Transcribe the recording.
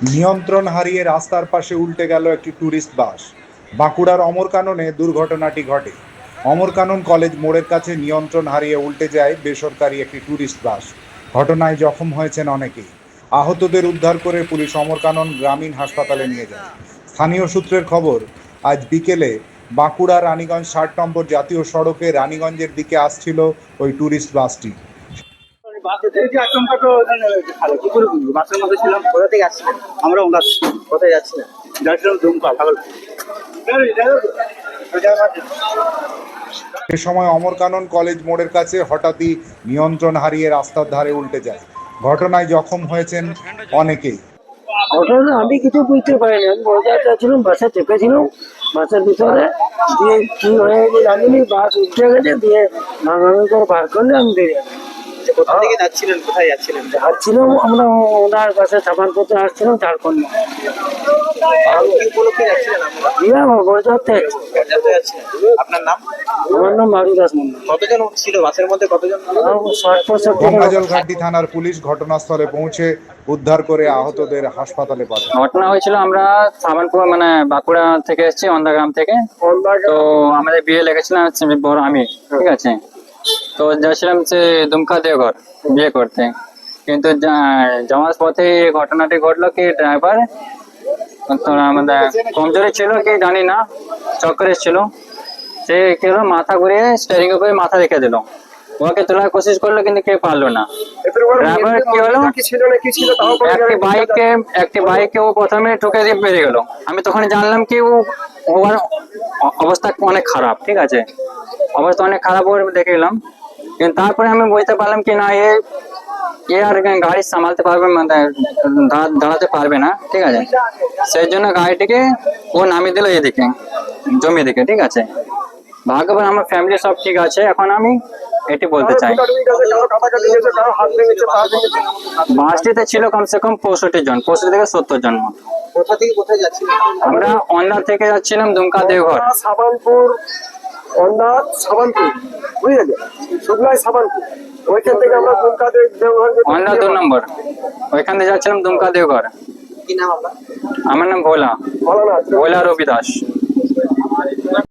নিয়ন্ত্রণ হারিয়ে রাস্তার পাশে উল্টে গেল একটি ট্যুরিস্ট বাস। বাঁকুড়ার অমরকাননে দুর্ঘটনাটি ঘটে। অমরকানন কলেজ মোড়ের কাছে নিয়ন্ত্রণ হারিয়ে উল্টে যায় বেসরকারি একটি ট্যুরিস্ট বাস। ঘটনায় জখম হয়েছেন অনেকেই। আহতদের উদ্ধার করে পুলিশ অমরকানন গ্রামীণ হাসপাতালে নিয়ে যায়। স্থানীয় সূত্রের খবর, আজ বিকেলে বাঁকুড়া রানীগঞ্জ ষাট নম্বর জাতীয় সড়কে রানীগঞ্জের দিকে আসছিল ওই ট্যুরিস্ট বাসটি। আচমকা তো ভালো কি করে বুঝব? বাসের মধ্যে ছিলাম কোথা থেকে আসছিলেন আমরা ওনার কোথায় যাচ্ছিলাম? দুমকা সময় অমরকানন কলেজ মোড়ের কাছে হঠাৎই নিয়ন্ত্রণ হারিয়ে রাস্তার ধারে উল্টে যায়। ঘটনায় জখম হয়েছেন অনেকেই। ঘটনা আমি কিছু বুঝতে পারিনি। আমি চাচ্ছিলাম বাসে চেপেছিলাম। বাসের ভিতরে দিয়ে কি হয়ে গেছে জানিনি বাস উঠে গেছে দিয়ে ভাঙাভাঙি করে বার করলে আমি বেরিয়ে। কোথা থেকে যাচ্ছিলেন কোথায় যাচ্ছিলেন? যাচ্ছিলাম আমরা ওনার বাসে সাবান করতে আসছিলাম ঝাড়খণ্ড আপনারা? নাম? আমার নাম মারু দাস কতজন ছিল? বাসের মধ্যে কতজন ষাট গঙ্গাজল ঘাটি থানার পুলিশ ঘটনাস্থলে পৌঁছে উদ্ধার করে আহতদের হাসপাতালে পাঠায়। ঘটনা হয়েছিল আমরা সাবানপুর মানে বাঁকুড়া থেকে এসেছি অন্ধাগ্রাম থেকে। তো আমাদের বিয়ে লেগেছিলাম বড় আমি ঠিক আছে? তো যাচ্ছিলাম যে দুমকা দেওঘর বিয়ে করতে। কিন্তু যাওয়ার পথে ঘটনাটি ঘটলো কি ড্রাইভার আমাদের কমজোরি ছিল কি জানি না চক্করে ছিল। সে কি হলো মাথা ঘুরিয়ে স্টারিং উপরে মাথা রেখে দিল। ওকে তোলার কোশিশ করল কিন্তু কেউ পারল না। ড্রাইভার কি হলো? একটি বাইকে একটি বাইকে ও প্রথমে ঠুকে দিয়ে বেরিয়ে গেল। আমি তখন জানলাম কি ও ওর অবস্থা অনেক খারাপ ঠিক আছে? অবস্থা অনেক খারাপ দেখে গেলাম। কিন্তু তারপরে আমি বুঝতে পারলাম কি না এ এ আর গাড়ি সামালতে পারবে মানে দাঁড়াতে পারবে না ঠিক আছে? সেই জন্য গাড়িটিকে ও নামিয়ে দিল এদিকে জমি দিকে ঠিক আছে? ভাগ্যবান আমার ফ্যামিলি সব ঠিক আছে এখন আমি এটি বলতে চাই। বাসটিতে ছিল কমসে কম পঁয়ষট্টি জন পঁয়ষট্টি থেকে সত্তর জন। আমরা অন্ডা থেকে যাচ্ছিলাম দুমকা দেওঘর। সাবানপুর অন্দাজ সাবানপুর বুঝলে? শুকলাই সাবানপুর। ওইখান থেকে আমরা দুমকা দেওঘর অন্য দু নম্বর। ওইখান থেকে যাচ্ছিলাম দুমকা দেওঘর। কি নাম আপনার? আমার নাম ভোলা। না ভোলা রবি দাস